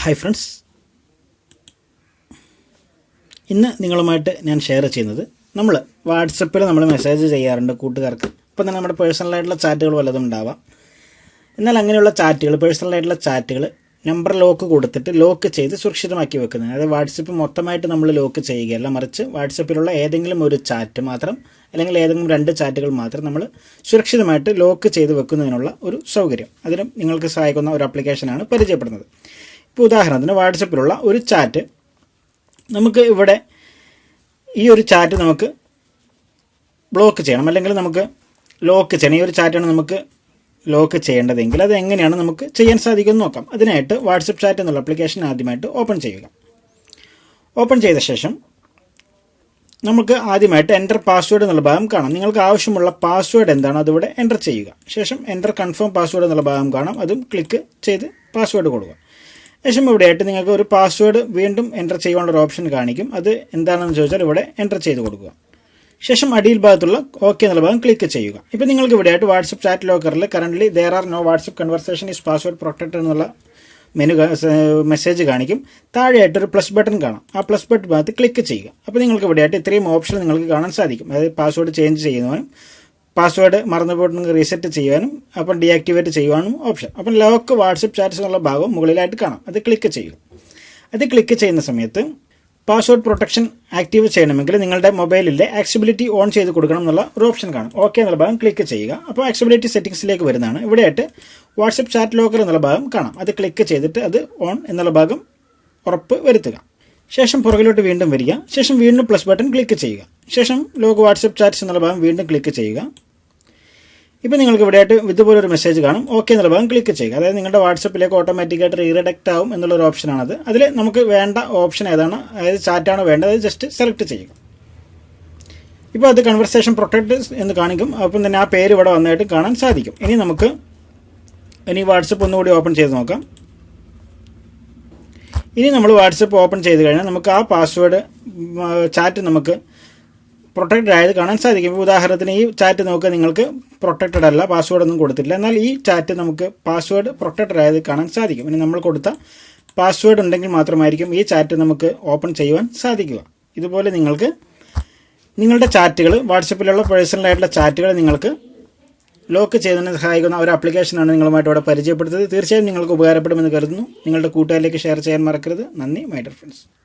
Hi friends ഇന്ന് നിങ്ങളുമായിട്ട് ഞാൻ ഷെയർ ചെയ്യുന്നത് നമ്മൾ വാട്സപ്പിൽ നമ്മൾ മെസ്സേജ് ചെയ്യാറുണ്ട് കൂട്ടുകാർക്ക്. ഇപ്പം തന്നെ നമ്മുടെ പേഴ്സണലായിട്ടുള്ള ചാറ്റുകൾ വല്ലതും ഉണ്ടാവാം. എന്നാൽ അങ്ങനെയുള്ള ചാറ്റുകൾ പേഴ്സണലായിട്ടുള്ള ചാറ്റുകൾ നമ്പർ ലോക്ക് കൊടുത്തിട്ട് ലോക്ക് ചെയ്ത് സുരക്ഷിതമാക്കി വെക്കുന്നത്. അതായത് വാട്സപ്പ് മൊത്തമായിട്ട് നമ്മൾ ലോക്ക് ചെയ്യുകയല്ല മറിച്ച് വാട്സപ്പിലുള്ള ഏതെങ്കിലും ഒരു ചാറ്റ് മാത്രം അല്ലെങ്കിൽ ഏതെങ്കിലും രണ്ട് ചാറ്റുകൾ മാത്രം നമ്മൾ സുരക്ഷിതമായിട്ട് ലോക്ക് ചെയ്ത് വെക്കുന്നതിനുള്ള ഒരു സൗകര്യം. അതിനും നിങ്ങൾക്ക് സഹായിക്കുന്ന ഒരു ആപ്ലിക്കേഷനാണ് പരിചയപ്പെടുന്നത്. ഇപ്പോൾ ഉദാഹരണത്തിന് വാട്സപ്പിലുള്ള ഒരു ചാറ്റ്. നമുക്ക് ഇവിടെ ഈ ഒരു ചാറ്റ് നമുക്ക് ബ്ലോക്ക് ചെയ്യണം. അല്ലെങ്കിൽ നമുക്ക് ലോക്ക് ചെയ്യണം. ഈ ഒരു ചാറ്റാണ് നമുക്ക് ലോക്ക് ചെയ്യേണ്ടതെങ്കിൽ അത് എങ്ങനെയാണ് നമുക്ക് ചെയ്യാൻ സാധിക്കുമെന്ന് നോക്കാം. അതിനായിട്ട് വാട്സപ്പ് ചാറ്റ് എന്നുള്ള ആപ്ലിക്കേഷൻ ആദ്യമായിട്ട് ഓപ്പൺ ചെയ്യുക. ഓപ്പൺ ചെയ്ത ശേഷം നമുക്ക് ആദ്യമായിട്ട് എന്റർ പാസ്വേഡ് എന്നുള്ള ഭാഗം കാണാം. നിങ്ങൾക്ക് ആവശ്യമുള്ള പാസ്വേഡ് എന്താണ് അതിവിടെ എന്റർ ചെയ്യുക. ശേഷം എന്റർ കൺഫേം പാസ്വേഡ് എന്നുള്ള ഭാഗം കാണാം. അതും ക്ലിക്ക് ചെയ്ത് പാസ്വേഡ് കൊടുക്കുക. ശേഷം ഇവിടെയായിട്ട് നിങ്ങൾക്ക് ഒരു പാസ്വേഡ് വീണ്ടും എന്റർ ചെയ്യാനുള്ള ഒരു ഓപ്ഷൻ കാണിക്കും. അത് എന്താണെന്ന് ചോദിച്ചാൽ ഇവിടെ എന്റർ ചെയ്ത് കൊടുക്കുക. ശേഷം അടിയിൽ ഭാഗത്തുള്ള ഓക്കെ എന്നുള്ള ഭാഗം ക്ലിക്ക് ചെയ്യുക. ഇപ്പോൾ നിങ്ങൾക്ക് ഇവിടെയായിട്ട് വാട്സപ്പ് ചാറ്റ് ലോക്കറിൽ current there are no WhatsApp conversation is password protected എന്നുള്ള മെനു മെസ്സേജ് കാണിക്കും. താഴെയായിട്ട് ഒരു പ്ലസ് ബട്ടൺ കാണാം. ആ പ്ലസ് ബട്ടൺ ഭാഗത്ത് ക്ലിക്ക് ചെയ്യുക. അപ്പോൾ നിങ്ങൾക്ക് ഇവിടെയായിട്ട് ഇത്രയും ഓപ്ഷൻ നിങ്ങൾക്ക് കാണാൻ സാധിക്കും. അതായത് പാസ്വേഡ് ചേഞ്ച് ചെയ്യുന്നതിനും പാസ്വേഡ് മറന്നുപോയിട്ടുണ്ടെങ്കിൽ റീസെറ്റ് ചെയ്യാനും അപ്പം ഡീആക്ടിവേറ്റ് ചെയ്യുവാനും ഓപ്ഷൻ അപ്പം ലോക്ക് വാട്സപ്പ് ചാറ്റ്സ് എന്നുള്ള ഭാഗം മുകളിലായിട്ട് കാണാം. അത് ക്ലിക്ക് ചെയ്യുക അത് ക്ലിക്ക് ചെയ്യുന്ന സമയത്ത് പാസ്വേഡ് പ്രൊട്ടക്ഷൻ ആക്റ്റീവ് ചെയ്യണമെങ്കിൽ നിങ്ങളുടെ മൊബൈലിലെ ആക്സിബിലിറ്റി ഓൺ ചെയ്ത് കൊടുക്കണം എന്നുള്ള ഒരു ഓപ്ഷൻ കാണും. ഓക്കെ എന്നുള്ള ഭാഗം ക്ലിക്ക് ചെയ്യുക. അപ്പോൾ ആക്സിബിലിറ്റി സെറ്റിംഗ്സിലേക്ക് വരുന്നതാണ്. ഇവിടെയായിട്ട് വാട്സപ്പ് ചാറ്റ് ലോക്കർ എന്നുള്ള ഭാഗം കാണാം. അത് ക്ലിക്ക് ചെയ്തിട്ട് അത് ഓൺ എന്നുള്ള ഭാഗം ഉറപ്പ് വരുത്തുക. ശേഷം പുറകിലോട്ട് വീണ്ടും വരിക. ശേഷം വീണ്ടും പ്ലസ് ബട്ടൺ ക്ലിക്ക് ചെയ്യുക. ശേഷം ലോക്ക് വാട്സപ്പ് ചാറ്റ്സ് എന്നുള്ള ഭാഗം വീണ്ടും ക്ലിക്ക് ചെയ്യുക. ഇപ്പോൾ നിങ്ങൾക്ക് ഇവിടെയായിട്ട് ഇതുപോലെ ഒരു മെസ്സേജ് കാണും. ഓക്കെ എന്നുള്ള ഭാഗം ക്ലിക്ക് ചെയ്യുക. അതായത് നിങ്ങളുടെ വാട്സപ്പിലേക്ക് ഓട്ടോമാറ്റിക്കായിട്ട് റീറെഡക്റ്റ് ആവും എന്നുള്ളൊരു ഓപ്ഷനാണത് അതിൽ നമുക്ക് വേണ്ട ഓപ്ഷൻ ഏതാണ്? അതായത് ചാറ്റാണോ വേണ്ടത്. ജസ്റ്റ് സെലക്ട് ചെയ്യുക. ഇപ്പോൾ അത് കൺവെർസേഷൻ പ്രൊട്ടക്ട് എന്ന് കാണിക്കും. അപ്പം തന്നെ ആ പേര് ഇവിടെ വന്നായിട്ട് കാണാൻ സാധിക്കും. ഇനി നമുക്ക് ഇനി വാട്സപ്പ് ഒന്നുകൂടി ഓപ്പൺ ചെയ്ത് നോക്കാം. ഇനി നമ്മൾ വാട്സപ്പ് ഓപ്പൺ ചെയ്ത് കഴിഞ്ഞാൽ നമുക്ക് ആ പാസ്വേഡ് ചാറ്റ് നമുക്ക് പ്രൊട്ടക്റ്റഡ് ആയത് കാണാൻ സാധിക്കും. ഉദാഹരണത്തിന് ഈ ചാറ്റ് നോക്കുക നിങ്ങൾക്ക് പ്രൊട്ടക്റ്റഡ് അല്ല പാസ്വേഡ് ഒന്നും കൊടുത്തിട്ടില്ല. എന്നാൽ ഈ ചാറ്റ് നമുക്ക് പാസ്വേഡ് പ്രൊട്ടക്റ്റഡ് ആയത് കാണാൻ സാധിക്കും. ഇനി നമ്മൾ കൊടുത്ത പാസ്വേഡ് ഉണ്ടെങ്കിൽ മാത്രമായിരിക്കും ഈ ചാറ്റ് നമുക്ക് ഓപ്പൺ ചെയ്യുവാൻ സാധിക്കുക. ഇതുപോലെ നിങ്ങൾക്ക് നിങ്ങളുടെ ചാറ്റുകൾ വാട്സപ്പിലുള്ള പേഴ്സണലായിട്ടുള്ള ചാറ്റുകൾ നിങ്ങൾക്ക് ലോക്ക് ചെയ്യുന്നതിന് സഹായിക്കുന്ന ഒരു ആപ്ലിക്കേഷനാണ് നിങ്ങളുമായിട്ട് ഇവിടെ പരിചയപ്പെടുത്തത് തീർച്ചയായും നിങ്ങൾക്ക് ഉപകാരപ്പെടുമെന്ന് കരുതുന്നു. നിങ്ങളുടെ കൂട്ടുകാരിലേക്ക് ഷെയർ ചെയ്യാൻ മറക്കരുത്. നന്ദി മൈ ഫ്രണ്ട്സ്